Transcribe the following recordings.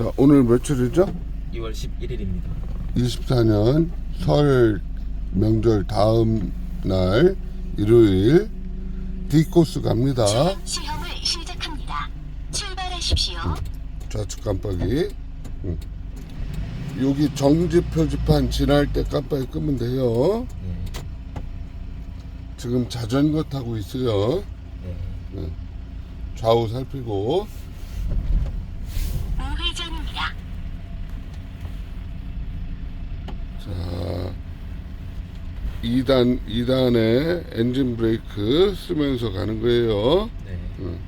자, 오늘 며칠이죠? 2월 11일입니다. 24년 설 명절 다음 날 일요일 D코스 갑니다. 시험을 시작합니다. 출발하십시오. 좌측 깜빡이. 응. 여기 정지 표지판 지날 때 깜빡이 끄면 돼요. 네. 지금 자전거 타고 있어요. 네. 좌우 살피고. 우회전입니다. 자, 2단, 2단에 엔진 브레이크 쓰면서 가는 거예요. 네.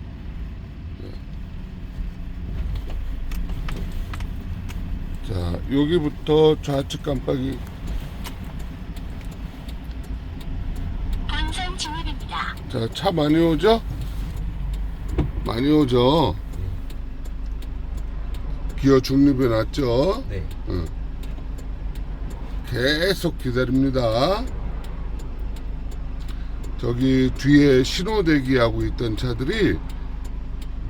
자, 여기부터 좌측 깜빡이. 본선 진입입니다. 자, 차 많이 오죠? 많이 오죠? 기어 중립에 놨죠? 네. 응. 계속 기다립니다. 저기 뒤에 신호 대기하고 있던 차들이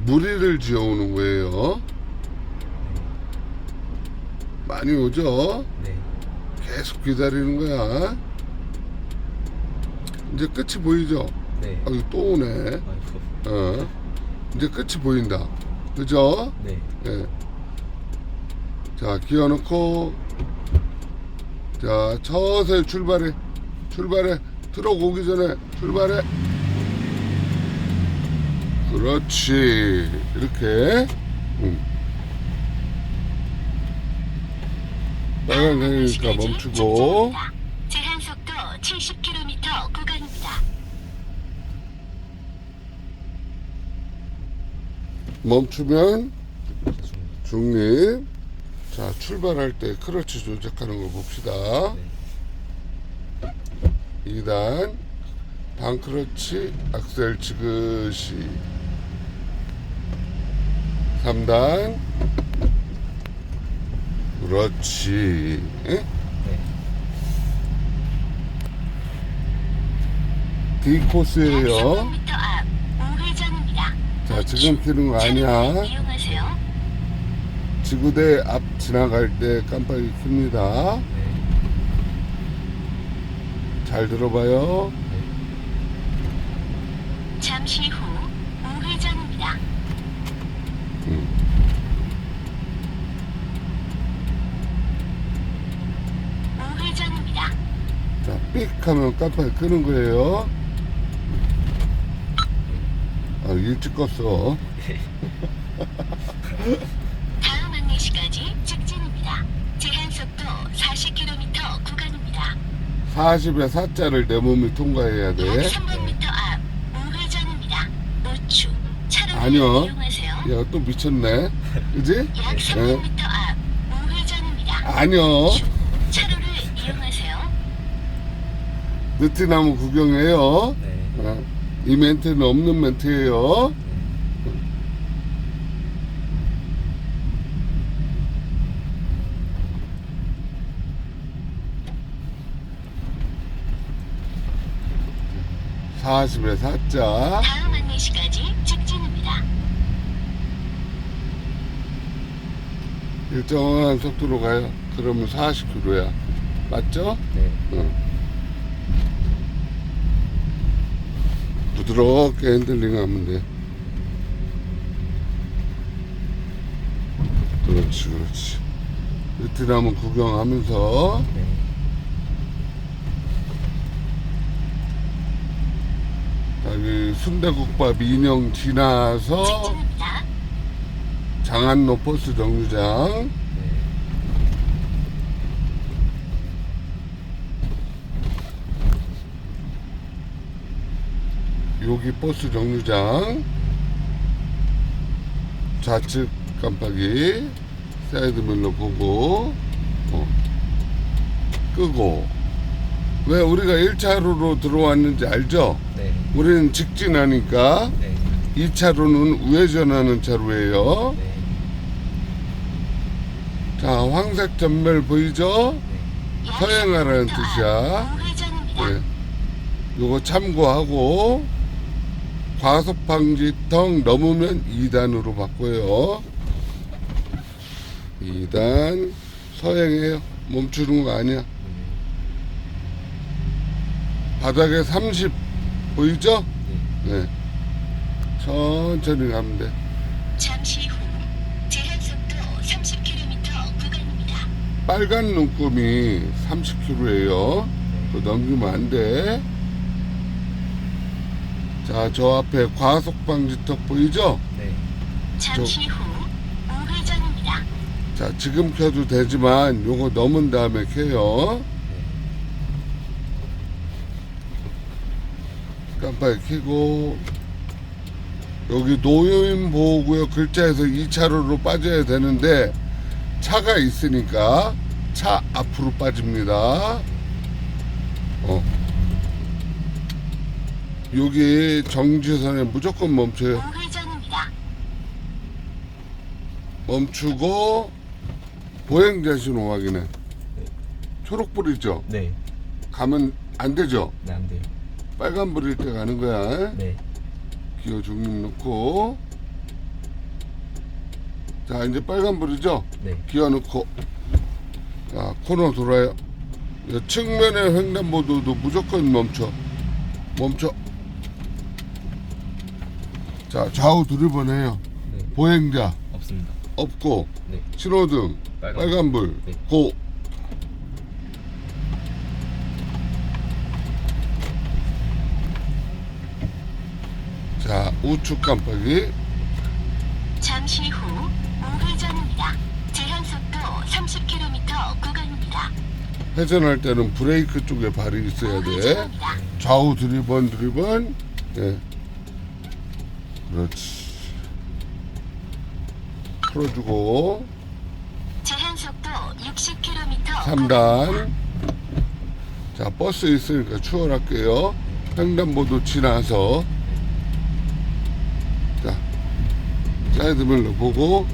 무리를 지어오는 거예요. 많이 오죠? 네. 계속 기다리는 거야. 이제 끝이 보이죠? 네. 아, 또 오네. 아이고. 어. 이제 끝이 보인다. 그죠? 네. 예. 자, 기어 넣고, 자, 서서히 출발해. 출발해. 들어오기 전에 출발해. 그렇지. 이렇게. 응. 빨간색이니까 멈추고. 제한 속도 70km 구간입니다. 멈추면 중. 중립. 자, 출발할 때 크러치 조작하는 걸 봅시다. 네. 2단 반크러치 악셀 지그시 3단 그렇지 예? 네. D 약 코스예요 300m 앞 우회전입니다. 자 지금 키는 거 아니야. 지구대 앞 지나갈 때 깜빡이 킵니다 네. 잘 들어봐요 잠시 후 우회전입니다. 우회전입니다. 자 삑 하면 깜빡이 끄는 거예요 아 일찍 껐어 40에 4자를 내 몸이 통과해야 약돼 300m 앞 우회전입니다. 우측 차로를 아니요. 이용하세요. 야, 또 미쳤네. 그지? 약 300m 앞 우회전입니다. 아니요. 차로를 이용하세요. 느티나무 구경해요. 네. 어, 이 멘트는 없는 멘트예요. 사십에 사자. 다음 안내시까지 직진입니다. 일정한 속도로 가요. 그러면 40km야. 맞죠? 네. 응. 부드럽게 핸들링 하면 돼. 그렇지, 그렇지. 베트남 구경하면서 네. 여기 순대국밥 인형 지나서. 장안로 버스 정류장 네. 여기 버스 정류장 좌측 깜빡이 사이드밀러 보고 어, 끄고 왜 우리가 1차로로 들어왔는지 알죠? 네. 우리는 직진하니까 네. 2차로는 우회전하는 차로예요 네. 자 황색 전멸 보이죠? 네. 약 서행하라는 300m 앞 뜻이야. 예. 요거 참고하고 과속 방지턱 넘으면 2단으로 바꿔요. 2단 서행해요. 멈추는 거 아니야. 네. 바닥에 30 보이죠? 네. 네. 천천히 가면 돼. 잠시 후 제한 속도 30km 구간입니다. 빨간 눈금이 30km예요. 그 넘기면 안 돼. 자, 저 앞에 과속 방지턱 보이죠? 네. 잠시 후 우회전입니다. 자, 지금 켜도 되지만 요거 넘은 다음에 켜요. 깜빡이 켜고 여기 노인 보호구역 글자에서 2차로로 빠져야 되는데 차가 있으니까 차 앞으로 빠집니다. 어. 여기 정지선에 무조건 멈춰요. 우회전입니다. 멈추고 보행자 신호 확인해. 초록불이죠? 네. 가면 안 되죠? 네, 안 돼요. 빨간불일 때 가는 거야. 네. 기어 중립 넣고. 자, 이제 빨간불이죠? 네. 기어 넣고. 자, 코너 돌아요. 이 측면의 횡단보도도 무조건 멈춰. 멈춰. 자, 좌우 두리번 해요. 네. 보행자 없습니다. 없고, 네. 신호등 빨간. 빨간불 네. 고. 자, 우측 깜빡이. 잠시 후 우회전입니다. 제한 속도 30km 구간입니다. 회전할 때는 브레이크 쪽에 발이 있어야 돼. 우회전입니다. 좌우 두리번 두리번. 예. 그렇지. 풀어주고 제한 속도 60km 3단. 자, 버스 있으니까 추월할게요. 횡단보도 지나서. 사이드벨로 보고.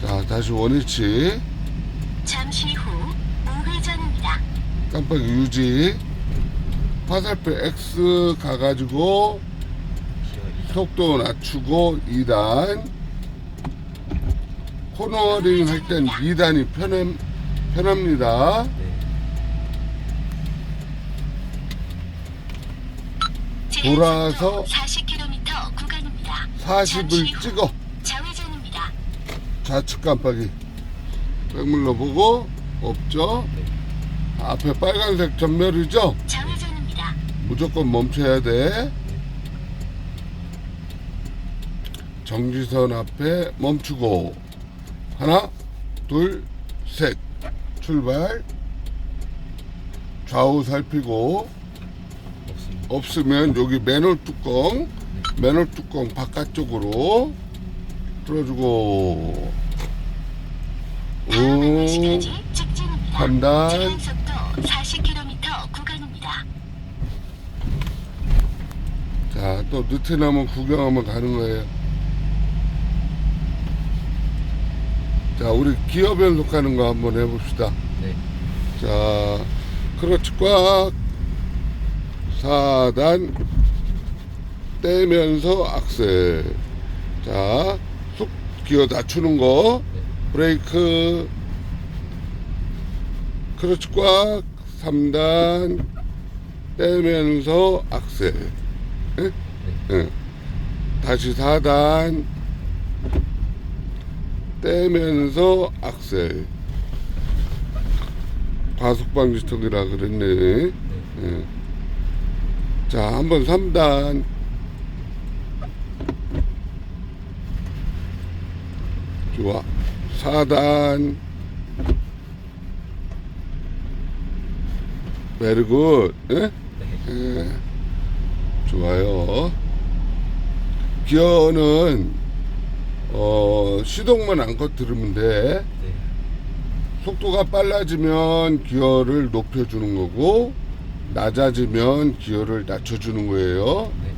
자 다시 원위치. 잠시 후 우회전입니다. 깜빡 유지. 화살표 X 가가지고 속도 낮추고 2단. 코너링 할 땐 2단이 편해, 편합니다. 돌아서 40 40을 찍어. 좌회전입니다. 좌측 깜빡이. 백물러 보고, 없죠? 네. 앞에 빨간색 전멸이죠? 좌회전입니다. 무조건 멈춰야 돼. 정지선 앞에 멈추고. 하나, 둘, 셋. 출발. 좌우 살피고. 없으면 여기 맨홀 뚜껑. 맨홀 뚜껑 바깥쪽으로. 풀어주고. 오. 5시까지 직진입니다. 3단. 제한 속도 40km 구간입니다. 자, 또 느티나무 구경하면 가는 거예요. 자, 우리 기어 변속하는 거 한번 해봅시다. 네. 자, 크러치 꽉 4단 떼면서 악셀. 자, 속 기어 낮추는 거. 네. 브레이크 크러치 꽉 3단 떼면서 악셀. 예? 네. 예. 다시 4단 떼면서 악셀 과속방지턱이라 그랬네 네. 예. 자 한번 3단 좋아 4단 베리굿 예? 네. 예. 좋아요. 기어는 어, 시동만 안껏 들으면 돼. 네. 속도가 빨라지면 기어를 높여주는 거고 낮아지면 기어를 낮춰주는 거예요. 네.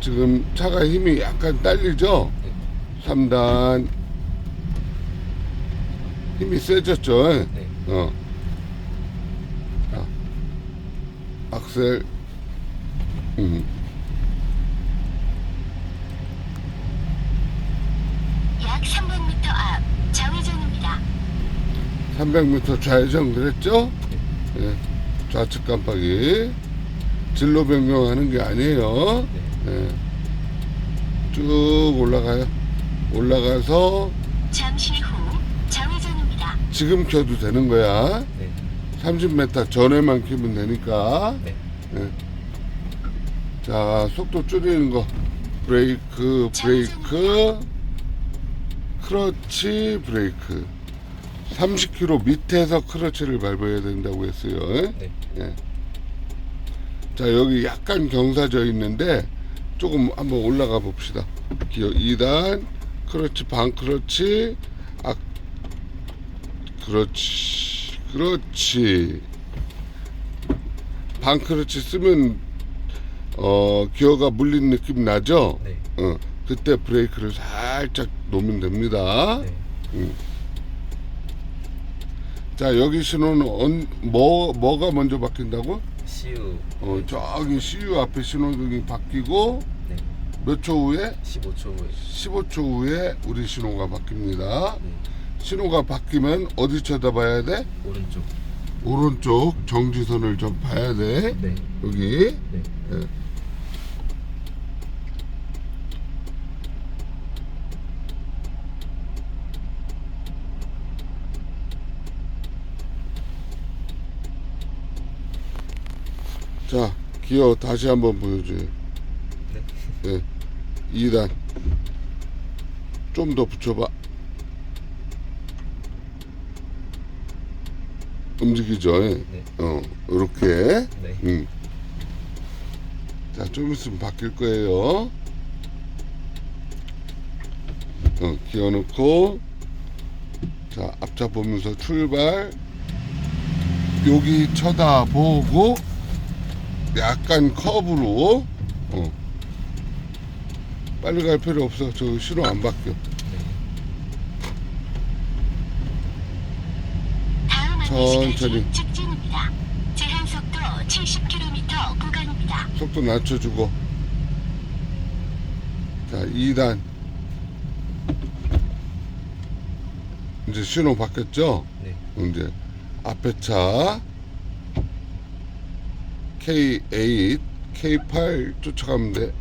지금 차가 힘이 약간 딸리죠? 네. 3단 힘이 세졌죠? 네. 어. 자, 악셀. 음. 약 300m 앞 좌회전입니다. 300m 좌회전 그랬죠? 예, 좌측 깜빡이 진로 변경하는 게 아니에요. 네. 예. 쭉 올라가요. 올라가서 잠시 후 좌회전입니다. 지금 켜도 되는 거야. 네. 30m 전에만 켜면 되니까. 네. 예. 자, 속도 줄이는 거. 브레이크, 브레이크, 크러치, 브레이크. 30km 밑에서 크러치를 밟아야 된다고 했어요. 예? 네. 예. 자, 여기 약간 경사져 있는데 조금 한번 올라가 봅시다. 기어 2단, 크러치, 반 크러치, 아, 그렇지, 그렇지. 반 크러치 쓰면 어 기어가 물린 느낌 나죠? 네. 어 그때 브레이크를 살짝 놓으면 됩니다. 네. 자 여기 신호는 언, 뭐 뭐가 먼저 바뀐다고? CU 어 저기 CU 앞에 신호등이 바뀌고 네. 몇 초 후에 15초 후에 15초 후에 우리 신호가 바뀝니다. 네. 신호가 바뀌면 어디 쳐다봐야 돼? 오른쪽 오른쪽 정지선을 좀 봐야 돼. 네. 여기. 네. 예. 자, 기어 다시 한번 보여줘요. 네. 예. 2단. 좀 더 붙여봐. 움직이죠? 예. 네. 어, 이렇게. 네. 음. 자, 좀 있으면 바뀔 거예요. 어, 기어 넣고, 자, 앞차 보면서 출발. 여기 쳐다보고, 약간 커브로, 어. 빨리 갈 필요 없어. 저 신호 안 바뀌어. 다음 안내시까지 천천히. 직진입니다. 제한 속도 70km 구간입니다. 속도 낮춰주고. 자, 2단. 이제 신호 바뀌었죠? 네. 이제 앞에 차 K8, K8 쫓아가면 돼.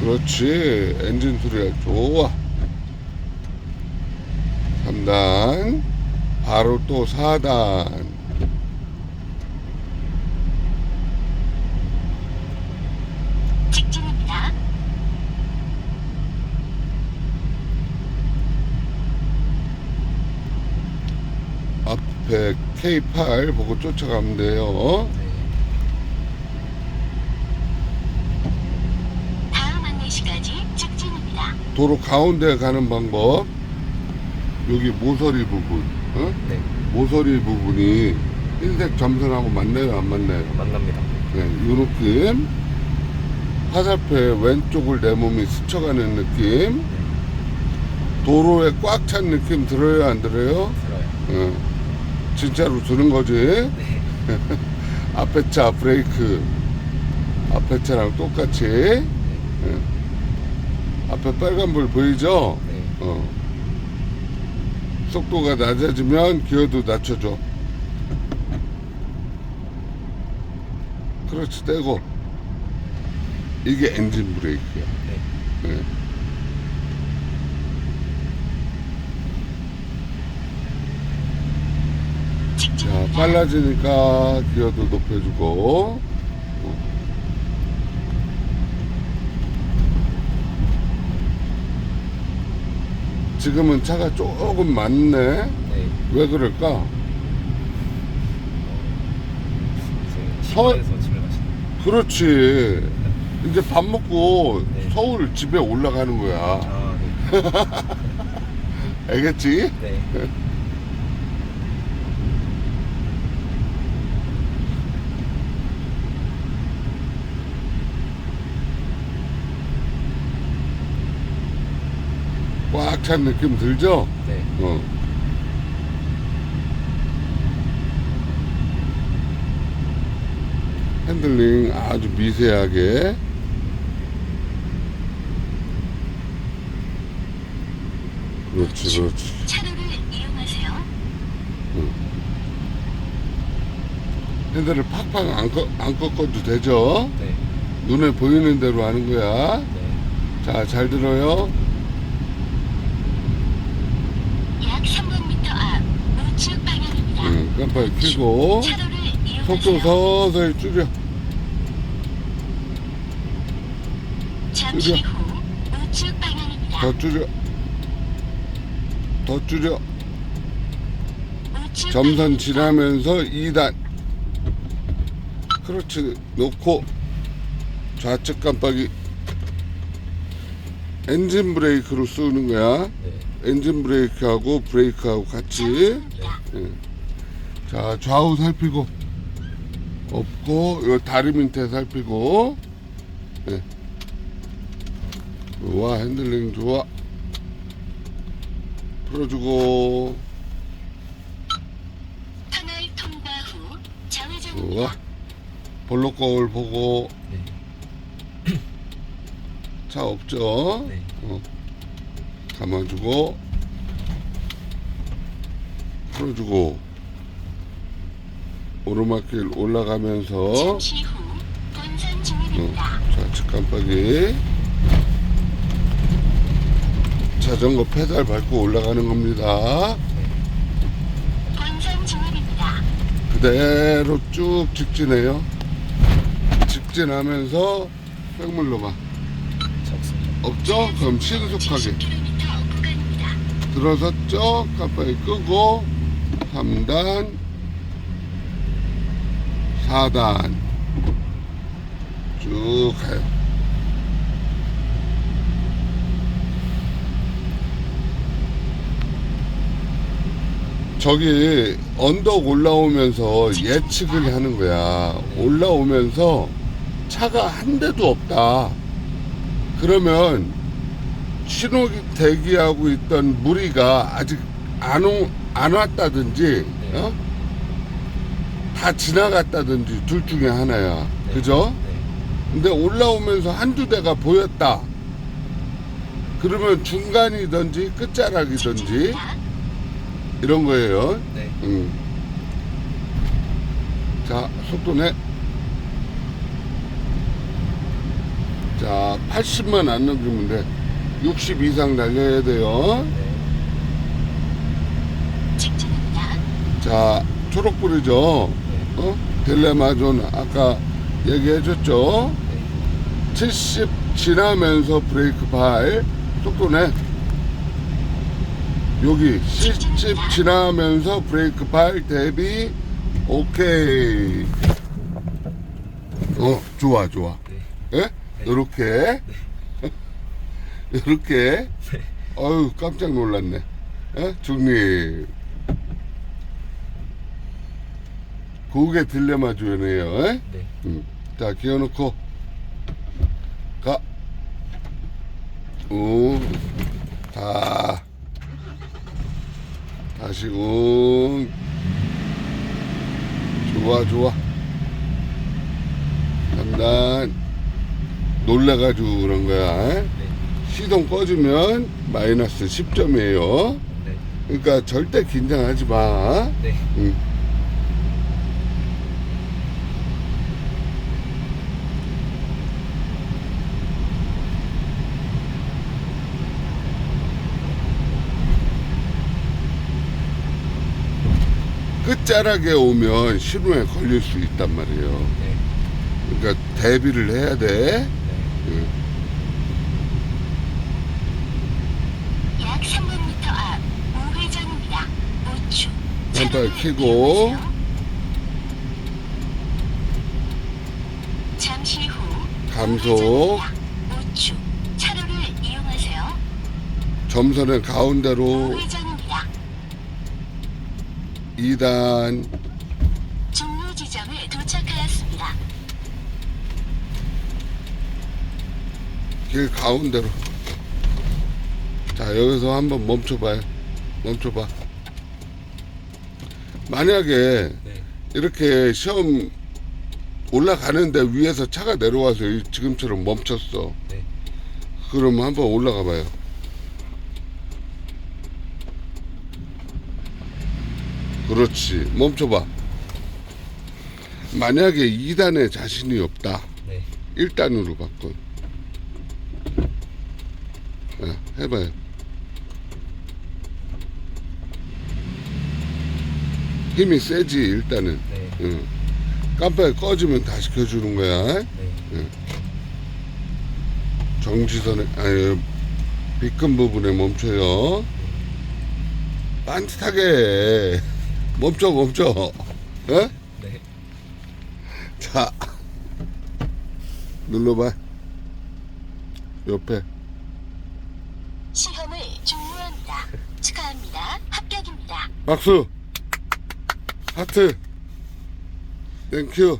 그렇지. 엔진 소리가 좋아. 3단. 바로 또 4단. 직진입니다. 앞에 K8 보고 쫓아가면 돼요. 네. 다음 안내시까지 직진입니다. 도로 가운데 가는 방법. 여기 모서리 부분. 어? 네. 모서리 부분이 흰색 점선하고 맞나요? 안 맞나요? 만납니다. 네, 이 느낌. 화살표의 왼쪽을 내 몸이 스쳐가는 느낌. 도로에 꽉 찬 느낌 들어요? 안 들어요? 들어요. 어, 진짜로 드는 거지. 네. 앞에 차 브레이크. 앞에 차랑 똑같이. 네. 앞에 빨간불 보이죠? 네. 어. 속도가 낮아지면 기어도 낮춰줘. 그렇지, 떼고. 이게 엔진 브레이크야. 네. 예. 자. 빨라지니까 기어도 높여주고. 지금은 차가 조금 많네. 네. 왜 그럴까? 서- 시내에서 집에 가시는. 그렇지. 이제 밥 먹고 네. 서울 집에 올라가는 거야. 아, 네. 알겠지? 네. 꽉찬 느낌 들죠? 네. 어. 핸들링 아주 미세하게 그렇지 그렇지 차로를 이용하세요. 핸들을 팍팍 안, 꺾, 안 꺾어도 되죠 네. 눈에 보이는 대로 하는 거야 네. 자잘 들어요 약 300m 앞 우측 차로를 이용하세요. 속도 서서히 줄여 줄여. 더 줄여 더 줄여 점선. 지나면서 2단 그렇지 놓고 좌측 깜빡이 엔진 브레이크로 쏘는 거야 네. 엔진 브레이크하고 브레이크하고 같이 정선입니다. 예. 자 좌우 살피고 없고 요 다리 밑에 살피고 예. 좋아 핸들링 좋아 풀어주고 터널 통과 후 좋아 좌회전입니다. 볼록 거울 보고 네. 차 없죠 네. 어. 감아주고 풀어주고 오르막길 올라가면서 어. 좌측 깜빡이 자전거 페달 밟고 올라가는 겁니다. 그대로 쭉 직진해요 직진하면서 백물로 가. 없죠? 그럼 신속하게 70km 구간입니다. 들어섰죠? 깜빡이 끄고 3단 4단 쭉 가요 저기 언덕 올라오면서 예측을 하는 거야 올라오면서 차가 한 대도 없다 그러면 신호 대기하고 있던 무리가 아직 안, 오, 안 왔다든지 네. 어? 다 지나갔다든지 둘 중에 하나야 네. 그죠? 네. 근데 올라오면서 한두 대가 보였다 그러면 중간이든지 끝자락이든지. 이런 거예요 네. 음. 자 속도 내 자, 80만 안 넘기면 돼. 60 이상 달려야 돼요. 네. 자, 초록불이죠. 네. 어? 딜레마 존 아까 얘기해줬죠. 네. 70 지나면서 브레이크 발 속도 내. 여기 70 지나면서 브레이크 발 대비 오케이. 어, 좋아, 좋아. 네. 예? 요렇게. 요렇게. 네. 어유 깜짝 놀랐네. 예? 중립. 고개 딜레마 주연해요. 예? 네. 음. 자, 기어놓고 가. 우. 다. 다시 웅. 좋아, 좋아. 간단. 놀래가지고 그런 거야. 예? 네. 시동 꺼주면 마이너스 10점이에요. 네. 그러니까 절대 긴장하지 마. 네. 응. 끝자락에 오면 신호에 걸릴 수 있단 말이에요. 네. 그러니까 대비를 해야 돼. 네. 응. 약 300m 앞 우회전입니다. 우측. 왼발 차로를 켜고. 잠시 후 감속. 우회전입니다. 우측. 차로를 이용하세요. 점선은 가운데로. 2단 종료 지점에 도착하였습니다. 길 가운데로. 자, 여기서 한번 멈춰봐요. 멈춰봐. 만약에 네. 이렇게 시험 올라가는데 위에서 차가 내려와서 이- 지금처럼 멈췄어. 네. 그러면 한번 올라가 봐요. 그렇지. 멈춰봐. 만약에 2단에 자신이 없다. 네. 1단으로 바꿔. 야, 해봐요. 힘이 세지, 일단은. 네. 응. 깜빡이 꺼지면 다시 켜주는 거야. 네. 정지선에, 아니, 비큰 부분에 멈춰요. 빤듯하게. 멈춰, 멈춰. 어? 네. 자. 눌러봐. 옆에. 시험을 종료합니다. 축하합니다. 합격입니다. 박수. 하트. 땡큐.